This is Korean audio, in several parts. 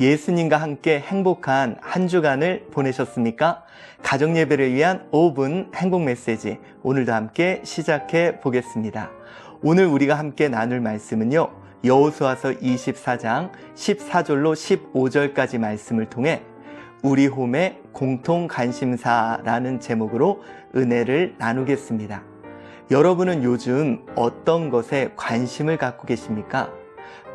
예수님과 함께 행복한 한 주간을 보내셨습니까? 가정 예배를 위한 5분 행복 메시지 오늘도 함께 시작해 보겠습니다. 오늘 우리가 함께 나눌 말씀은요. 여호수아서 24장 14절로 15절까지 말씀을 통해 우리 홈의 공통 관심사라는 제목으로 은혜를 나누겠습니다. 여러분은 요즘 어떤 것에 관심을 갖고 계십니까?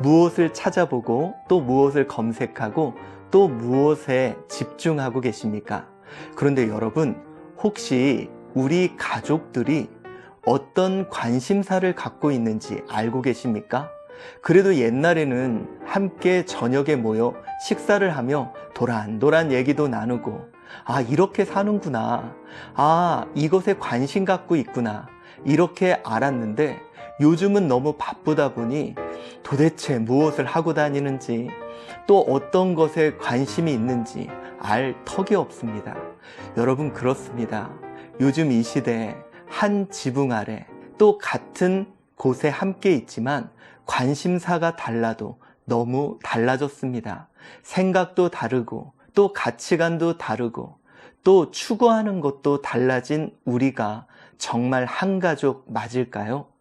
무엇을 찾아보고 또 무엇을 검색하고 또 무엇에 집중하고 계십니까? 그런데 여러분, 혹시 우리 가족들이 어떤 관심사를 갖고 있는지 알고 계십니까? 그래도 옛날에는 함께 저녁에 모여 식사를 하며 도란도란 얘기도 나누고, 아, 이렇게 사는구나. 아, 이것에 관심 갖고 있구나. 이렇게 알았는데, 요즘은 너무 바쁘다 보니 도대체 무엇을 하고 다니는지 또 어떤 것에 관심이 있는지 알 턱이 없습니다. 여러분 그렇습니다. 요즘 이 시대에 한 지붕 아래 또 같은 곳에 함께 있지만 관심사가 달라도 너무 달라졌습니다. 생각도 다르고 또 가치관도 다르고 또 추구하는 것도 달라진 우리가 정말 한 가족 맞을까요?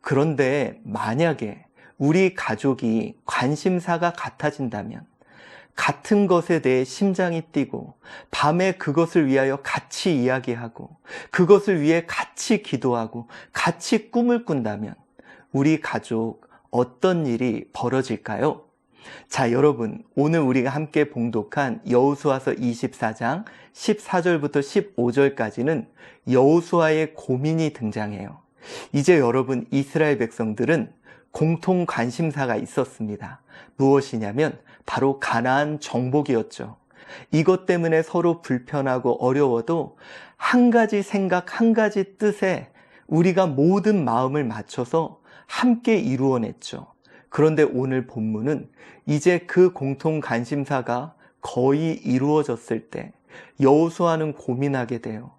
그런데 만약에 우리 가족이 관심사가 같아진다면 같은 것에 대해 심장이 뛰고 밤에 그것을 위하여 같이 이야기하고 그것을 위해 같이 기도하고 같이 꿈을 꾼다면 우리 가족 어떤 일이 벌어질까요? 자, 여러분, 오늘 우리가 함께 봉독한 여호수아서 24장 14절부터 15절까지는 여호수아의 고민이 등장해요. 이제 여러분 이스라엘 백성들은 공통 관심사가 있었습니다. 무엇이냐면 바로 가나안 정복이었죠. 이것 때문에 서로 불편하고 어려워도 한 가지 생각, 한 가지 뜻에 우리가 모든 마음을 맞춰서 함께 이루어냈죠. 그런데 오늘 본문은 이제 그 공통 관심사가 거의 이루어졌을 때 여호수아는 고민하게 돼요.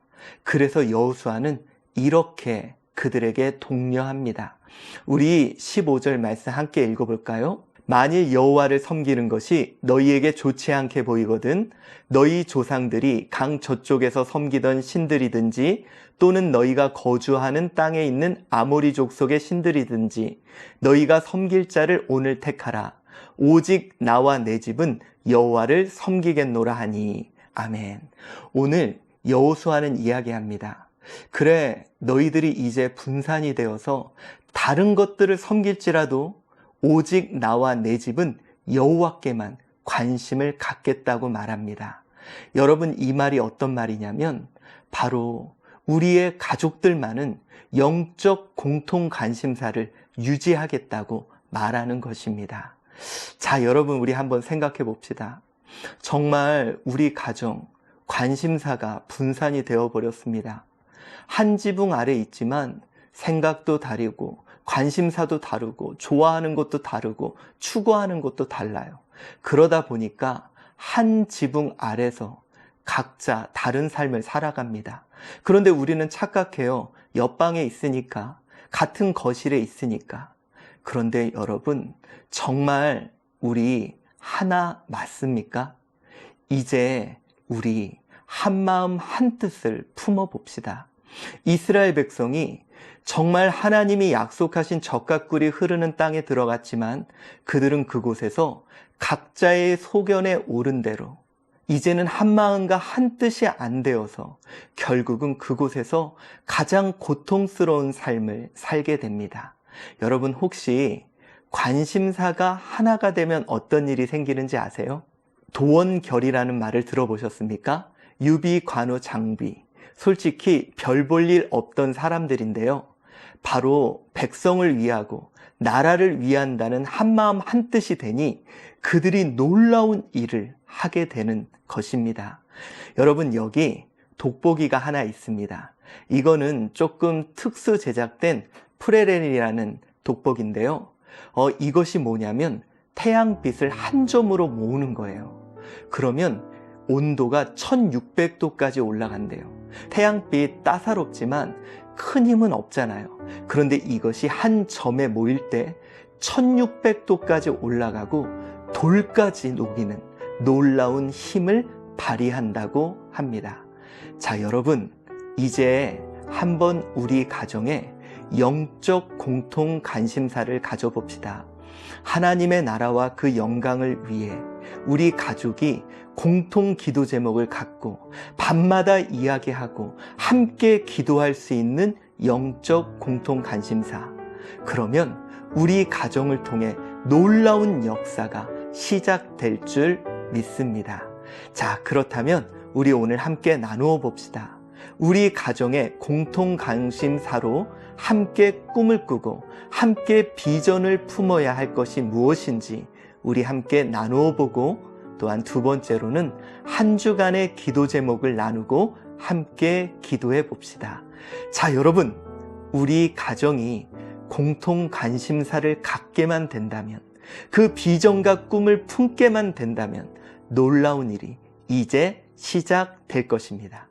그래서 여호수아는 이렇게 그들에게 독려합니다. 우리 15절 말씀 함께 읽어볼까요? 만일 여호와를 섬기는 것이 너희에게 좋지 않게 보이거든 너희 조상들이 강 저쪽에서 섬기던 신들이든지 또는 너희가 거주하는 땅에 있는 아모리 족 속의 신들이든지 너희가 섬길 자를 오늘 택하라 오직 나와 내 집은 여호와를 섬기겠노라 하니 아멘. 오늘 여호수아는 이야기합니다. 그래 너희들이 이제 분산이 되어서 다른 것들을 섬길지라도 오직 나와 내 집은 여호와께만 관심을 갖겠다고 말합니다. 여러분 이 말이 어떤 말이냐면 바로 우리의 가족들만은 영적 공통 관심사를 유지하겠다고 말하는 것입니다. 자, 여러분 우리 한번 생각해 봅시다. 정말 우리 가정 관심사가 분산이 되어 버렸습니다. 한 지붕 아래 있지만 생각도 다르고 관심사도 다르고 좋아하는 것도 다르고 추구하는 것도 달라요. 그러다 보니까 한 지붕 아래서 각자 다른 삶을 살아갑니다. 그런데 우리는 착각해요. 옆방에 있으니까, 같은 거실에 있으니까. 그런데 여러분, 정말 우리 하나 맞습니까? 이제 우리 한 마음 한 뜻을 품어 봅시다. 이스라엘 백성이 정말 하나님이 약속하신 젖과 꿀이 흐르는 땅에 들어갔지만 그들은 그곳에서 각자의 소견에 오른 대로 이제는 한 마음과 한 뜻이 안 되어서 결국은 그곳에서 가장 고통스러운 삶을 살게 됩니다. 여러분 혹시 관심사가 하나가 되면 어떤 일이 생기는지 아세요? 도원결이라는 말을 들어보셨습니까? 유비, 관우, 장비. 솔직히 별 볼 일 없던 사람들인데요. 바로 백성을 위하고 나라를 위한다는 한마음 한뜻이 되니 그들이 놀라운 일을 하게 되는 것입니다. 여러분, 여기 돋보기가 하나 있습니다. 이거는 조금 특수 제작된 프레렌이라는 돋보기인데요. 어, 이것이 뭐냐면 태양빛을 한 점으로 모으는 거예요. 그러면 온도가 1600도까지 올라간대요. 태양빛 따사롭지만 큰 힘은 없잖아요. 그런데 이것이 한 점에 모일 때 1600도까지 올라가고 돌까지 녹이는 놀라운 힘을 발휘한다고 합니다. 자, 여러분, 이제 한번 우리 가정에 영적 공통 관심사를 가져봅시다. 하나님의 나라와 그 영광을 위해 우리 가족이 공통 기도 제목을 갖고 밤마다 이야기하고 함께 기도할 수 있는 영적 공통 관심사. 그러면 우리 가정을 통해 놀라운 역사가 시작될 줄 믿습니다. 자, 그렇다면 우리 오늘 함께 나누어 봅시다. 우리 가정의 공통 관심사로 함께 꿈을 꾸고 함께 비전을 품어야 할 것이 무엇인지 우리 함께 나누어 보고 또한 두 번째로는 한 주간의 기도 제목을 나누고 함께 기도해 봅시다. 자, 여러분, 우리 가정이 공통 관심사를 갖게만 된다면 그 비전과 꿈을 품게만 된다면 놀라운 일이 이제 시작될 것입니다.